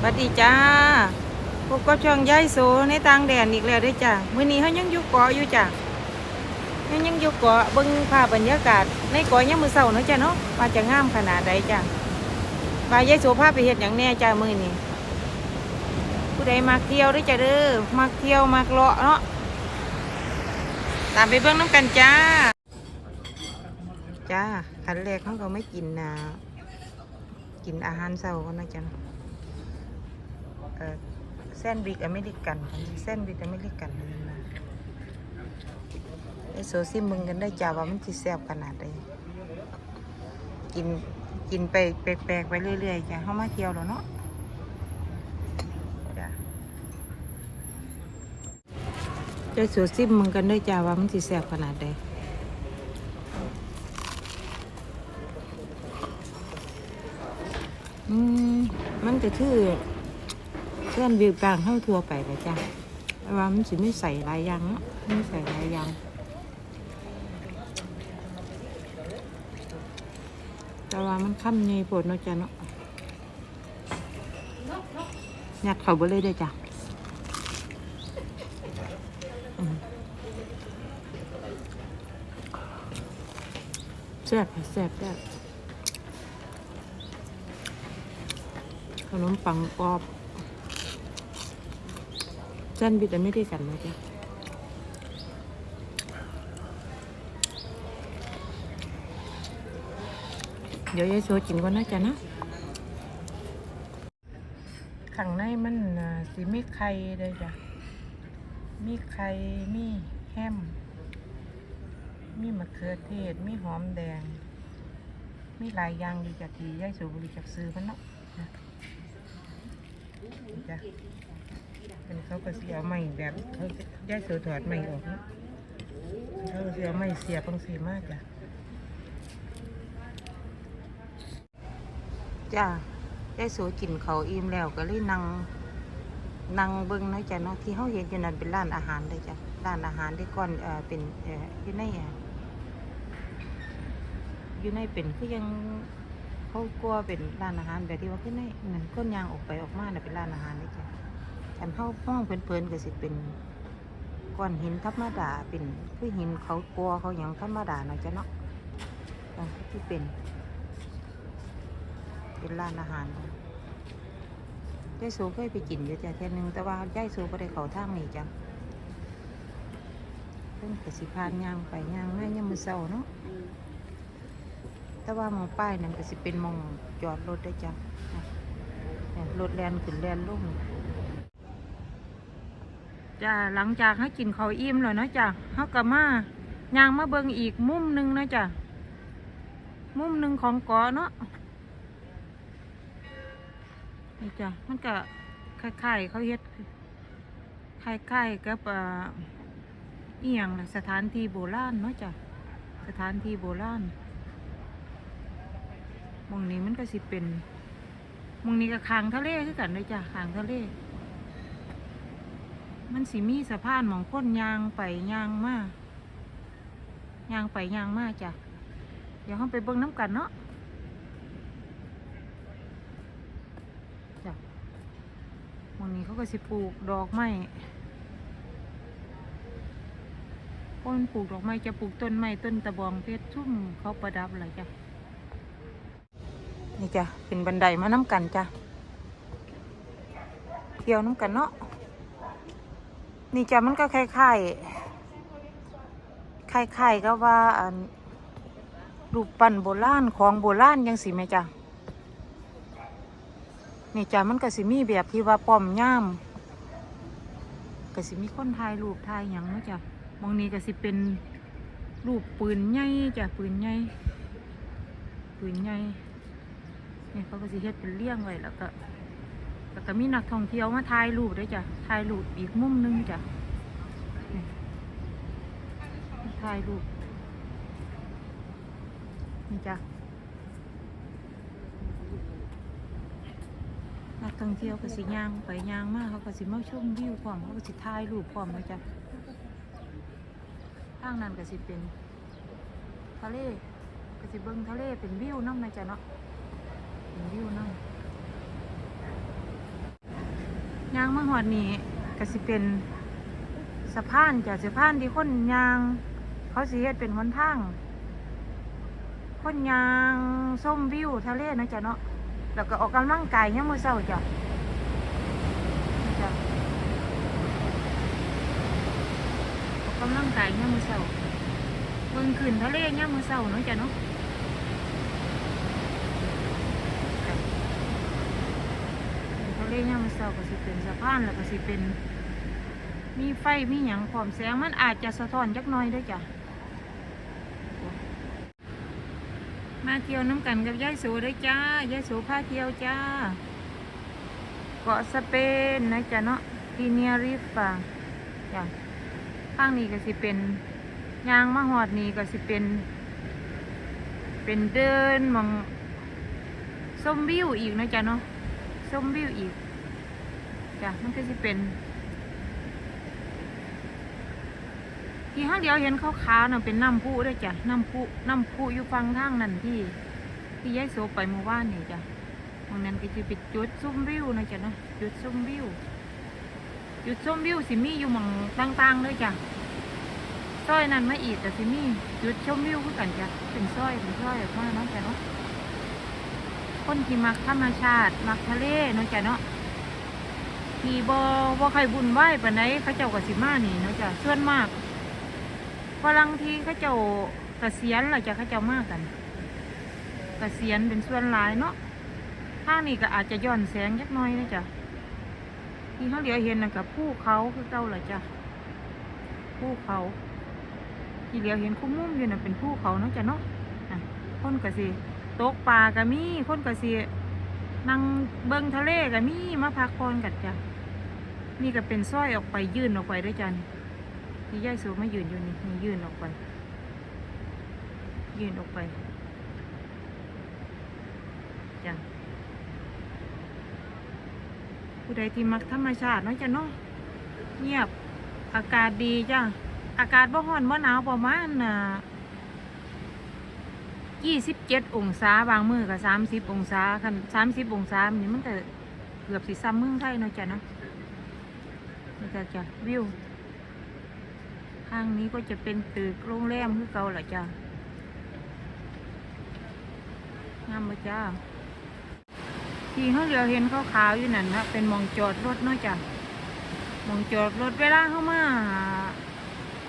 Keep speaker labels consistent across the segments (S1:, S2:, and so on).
S1: สวัสดีจ้าพวกก็ช่องย้ายโซในต่างแดนอีกแล้วด้อจ้ามื้อนี้เขายังอยู่เกาะอยู่จ้ายังยังอยู่เกาะเบิ่งภาพบรรยากาศ ในเกาะยามมื้อเช้าเนาะจ้าเนาะว่าจะงามขนาดใดจ้าว่ายายโซพาไปเฮ็ดหยังแน่จ้ามื้อนี้ผู้ใดมักเที่ยวด้อจ้าเด้อมักเที่ยวมักเลาะเนาะตามไปเบิ่งน้ำกันจ้า จ้าขันแรกเขาก็ไม่กินนะกินอาหารเช้าก่อนนะจ๊ะ แซนด์วิชอเมริกันแซนด์วิชอเมริกันไอโซซิมึงกันได้จ้าว่ามันสิแซบขนาดใดกินกินไปแปลกๆไปเรื่อยๆจ้ะเขามาเที่ยวแล้วเนาะจ้ะไอโซซิมึงกันได้จ้าว่ามันสิแซบขนาดใดอืมมันก็คือ พื่อนวิวกลางเข้าทัวไปเลยจ้ะแต่ว่ามันสิไม่ใส่ลายยางเนาะไม่ใส่ลายยางแต่ว่ามันค่ำในโปรดเนาะจ้ะเนาะอยากเขาไปเลยเด้จ้ะแซ่บแซ่บแซ่บขนมปังกรอบ แซนด์วิชไม่ได้กันนะจ๊ะเดี๋ยวยายโซกินก่อนนะจ๊ะนะข้างในมันสิมีไข่เลยจ้ะ มีไข่ มีแฮม มีมะเขือเทศ มีหอมแดง มีหลายอย่างดีจากที่ยายโซบริจากซื้อมันเนาะจ้ะ เป็นเขาก็เสียใหม่แบบเขาย้ายเสือถอดใหม่ออกเนาะเขาก็เสียใหม่เสียบางสีมากจ้ะจ้าย้ายสูกินเขาอิ่มแล้วก็เลยนั่งนั่งเบิ้งนะจ้ะเนาะที่เขาเห็นอยู่นั่นเป็นร้านอาหารเลยจ้ะร้านอาหารที่ก่อนเอ่อเป็นเอ่ออยู่ในอะอยู่ในเป็นคือยังเขากลัวเป็นร้านอาหารแบบที่ว่าขึ้นในนั่นก้นยางออกไปออกมาเน่ะเป็นร้านอาหารนี่จ้ะ ฉันเข้าห้องเพลินๆก็สิเป็นก้อนหินธรรมดาเป็นคือหินเขากลัวเขาอย่างธรรมดาเนาะจ้ะเนาะอะที่เป็น เป็นร้านอาหารยายโซเคยไปกินอยู่จ้ะเทียหนึงแต่ว่ายายโซก็ได้เขาทางนี่จ้ะเพิ่งกสิพานย่างไปย่างมายังมือเศร้าเนาะแต่ว่ามองป้ายนั่นก็สิเป็นมองจอดรถได้จ้ะเนี่ยรถแลนขึ้นแลนลง จ้าหลังจากให้กินเขาอิ่มแล้วเนาะจ้ะเฮาก็มาย่างมาเบิ่งอีกมุมหนึ่งเนาะจ้ะมุมหนึ่งของเกาะเนาะนี่จ้ะมันก็คล้ายๆเขาเฮ็ดคล้ายๆกับอ่าอียงล่ะสถานที่โบราณเนาะจ้ะสถานที่โบราณมองนี้มันก็สิเป็นมองนี้ก็คางทะเลคือกันเลยจ้ะคางทะเล มันสิมีสะพานหมองค้นยางไปยางมายางไปยางมาจ้ะเดี๋ยวเราไปเบิ่งน้ำกันเนาะจ้ะหมองนี้เขาก็สิปลูกดอกไม้คนปลูกดอกไม้จะปลูกต้นไม้ต้นตะบองเพชรชุ่มเขาประดับอะไรจ้ะนี่จ้ะเป็นบันไดมาน้ำกันจ้ะเที่ยวน้ำกันเนาะ นี่จ้ะมันก็คล้ายๆคล้ายๆก็ว่าอันรูปปั้นโบราณของโบราณยังสิไหมจ้ะนี่จ้ะมันก็สิมีแบบที่ว่าป้อมย่ามก็สิมีคนถ่ายรูปถ่ายหยังนาะจ้ะมองนี้ก็สิเป็นรูปปืนใหญ่จ้ะปืนใหญ่ปืนใหญ่นี่เขาก็สิเฮ็ดเป็นเลี้ยงไว้แล้วก็ แล้วก็มีนักท่องเที่ยวมาถ่ายรูปด้วยจ้ะถ่ายรูปอีกมุมหนึงจ้ะถ่ายรูปนี่จ้ะนักท่องเที่ยวก็สิย่างไปย่างมากเขาก็สิมาชมวิวพร้อมเขาก็สิถ่ายรูปพร้อมเลยจ้ะทางนั้นก็สิเป็นทะเลก็สิเบิ่งทะเลเป็นวิวน้ำนะจ้ะเนาะเป็นวิวนั่ง ยางมาหอดนี่ก็สิเป็นสะพานจ้ะสะพานที่คนยาง เขาสิเฮ็ดเป็นหนทางคนยางส้มวิวทะเลนะจ๊ะเนาะแล้วก็ออกกำลังกายยามมื้อเช้าจ้ะจ้ะออกกำลังกายยามมื้อเช้าเบิ่งขึ้นทะเลยามมื้อเช้าเนาะจ้ะเนาะขึ้นทะเล ยามมื้อเช้าก็สิเป็นสะพานแล้วก็สิเป็น มีไฟมีหยังพร้อมแสงมันอาจจะสะท้อนจักหน่อยเด้วยจ้ะมาเที่ยวน้ำกันกับยายสูด้วยจ้ายายสูพาเที่ยวจ้า เกาะสเปนนะจ๊ะเนาะพีเนียริฟาจ้ะข้างนี้ก็สิเป็นยางมะฮอดนี่ก็สิเป็น เป็นเดินมองส้มวิวอีกนะจ๊ะเนาะส้มวิวอีก จ้ะมันก็สิเป็น ที่ห้างเดียวเห็นขาวๆน่ะเป็นน้ำพุด้วยจ้ะน้ำพุน้ำพุอยู่ฟังทางนั่นที่ที่ยายโสไปเมื่อวานนี่จ้ะตรงนั้นก็จะเป็นจุดซุ่มวิวนะจ๊ะเนาะจุดซุ่มวิว จุดซุ่มวิวสิมีอยู่หมองต่างๆเลยจ้ะซอยนั้นมาอีกแต่สิมีจุดชมวิวคือกันจ้ะเป็นซอยเป็นซอยออกมาเนาะจ้ะเนาะคนที่มักธรรมชาติ มักทะเลเนาะจ้ะเนาะ ที่บ่บ่ใครบุญไหวปานใดเขาเจ้าก็สิมานี่เนาะจ้ะส่วนมากฝรั่งที่เขาเจ้าเกษียณเราจะเขาเจ้ามากกันเกษียณเป็นส่วนหลายเนาะทางนี้ก็อาจจะย้อนแสงยักน้อยนะจ๊ะที่เขาเหลียวเห็นนะกับภูเขาคือเก่าเหรอจ้ะภูเขาที่เหลียวเห็นคุ้มมุมอยู่น่ะเป็นภูเขาเนาะจ้ะเนาะอะคนก็สิตกปลาก็มีคนก็สินั่งเบิงทะเลก็มีมาพักผ่อนกันจ้ะ นี่ก็เป็นสร้อยออกไปยื่นออกไปด้วยจ้ะนี่ที่ยายสูมายืนอยู่นี่นี่ยืนออกไป ยืนออกไปจ้ะผู้ใดที่มักธรรมชาติเนาะจ้ะเนาะเงียบอากาศดีจ้ะอากาศบ่ร้อนบ่หนาวประมาณน่ะยี่สิบเจ็ดองศาบางมือกับสามสิบองศาคันสามสิบองศานี่มันก็เกือบสิซ้ำเมืองไทยเนาะจ้ะเนาะ นี่ก็จะวิวข้างนี้ก็จะเป็นตึกโรงแรมคือเก่าแหละจ้างามบ่จ้าที่เขาเหลียวเห็นเขาขาวๆอยู่นั่นนะเป็นมองจอดรถเนาะจ้ะมองจอดรถเวลาเข้ามา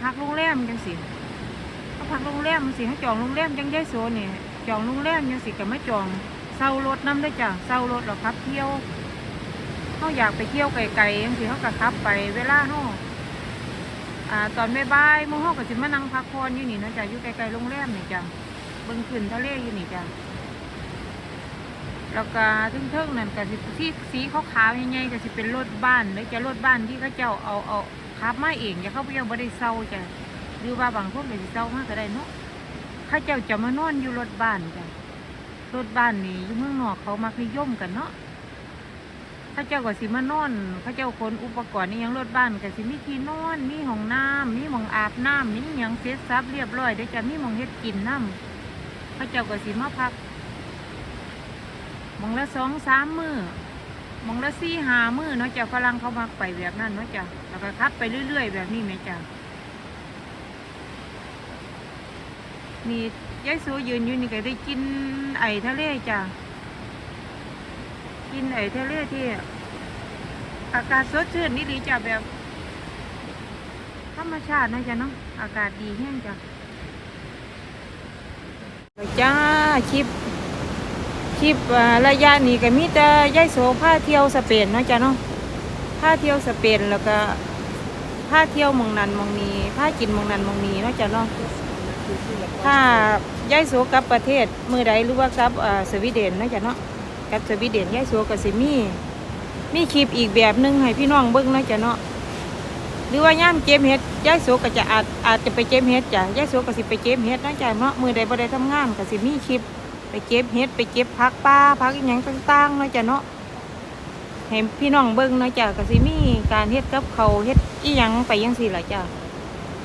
S1: พักโรงแรมจังสิเขาพักโรงแรมสิเขาจองโรงแรมจังยายโซนี่จองโรงแรมจังสิก็ไม่จองเช่ารถน้ำได้จ้ะเช่ารถหรอครับเที่ยว เขาอยากไปเที่ยวไกลๆจังสิเขาก็ขับไปเวลาเขาอ่าตอนบ่ายๆหมู่เขาก็สิมานั่งพักผ่อนอยู่นี่นะจ้ะอยู่ไกลๆโรงแรมนี่จ้ะเบิ่งขึ้นทะเลอยู่นี่จ้ะแล้วก็ทึ่งเทิงๆนั่นก็สิที่สีขาวๆใหญ่ๆก็สิเป็นรถบ้านแล้วจะรถบ้านที่เขาเจ้าเอาเอาขับมาเองจะเขาเจ้าบ่ได้เซาจ้ะหรือว่าบางคนก็สิเซามากก็ได้เนาะเขาเจ้าจะมานอนอยู่รถบ้านจ้ะรถบ้านนี่อยู่เมืองนอกเขามักนิยมกันเนาะ เขาเจ้าก็สิมานอนเขาเจ้าคนอุปกรณ์นี่ยังรถบ้านก็สิมีที่นอนมีห้องน้ำมีหมองอาบน้ำมีหยังเสร็จสับเรียบร้อยเดี๋ยวจะมีหมองเฮ็ดกินน้ำเขาเจ้าก็สิมาพักมองละสองสามมือมองละสี่หามือเนาะจ้ะฝรั่งเขามักไปแบบนั้นเนาะจ้ะแล้วก็ขับไปเรื่อย ๆ แบบนี้ไหมจ้ะนี่ยายสูยืนอยู่นี่ก็ได้กินไอทะเลจ้ะกินไอทะเลที่ อากาศสดชื่นนี่ดีจ้ะแบบ ธรรมชาตินะจ้ะเนาะอากาศดีแห้งจ้ะจ้าคลิปคลิปอ่าระยะนี้ก็มีแต่ยายโสพาเที่ยวสเปนเนาะจ้ะเนาะพาเที่ยวสเปนแล้วก็พาเที่ยวมองนันมองนีผ้ากินมองนันมองนีเนาะจ้ะเนาะถ้ายายโสกลับประเทศมือใดหรือว่ากลับสวีเดนเนาะจ้ะเนาะกลับสวีเดนยายโสก็สิมี่ มีคลิปอีกแบบหนึงให้พี่น้องเบิ่งเนาะจ้ะเนาะหรือว่าย่ามเจมเฮ็ดยายโสก็จะอาจอาจจะไปเจมเฮ็ดจ้ะยายโสก็สิไปเจมเฮ็ดนะจ้ะเนาะมือใดบ่ได้ทำงานก็สิมีคลิป ไปเก็บเห็ดไปเก็บผักป่าผักอหย่างต่างๆเนาะจ้ะเนาะให้พี่น้องเบิ่งเนาะจ้ะก็สิมีการเฮ็ดกับเขาเฮ็ดอีหยังไปจังซี่ล่ะจ้ะ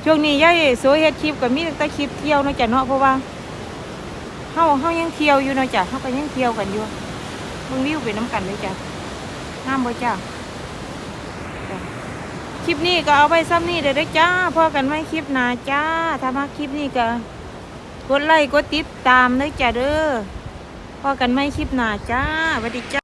S1: ช่วงนี้ยายโซเฮ็ดคลิปก็มีแต่คลิปเที่ยวเนาะจ้ะเนาะเพราะว่าเฮาเฮายังเที่ยวอยู่เนาะจ้ะเฮาก็ยังเที่ยวกันอยู่เบิ่งวิวไปน้ำกันเลยจ้ะ งามบ่จ้าคลิปนี้ก็เอาไปซ้ำนี่เดี๋ยวได้จ้าพอกันไม่คลิปหนาจ้าถ้ามาคลิปนี้ก็กดไลค์กดติดตามเด้จ้าเด้อพอกันไม่คลิปหนาจ้าสวัสดีจ้า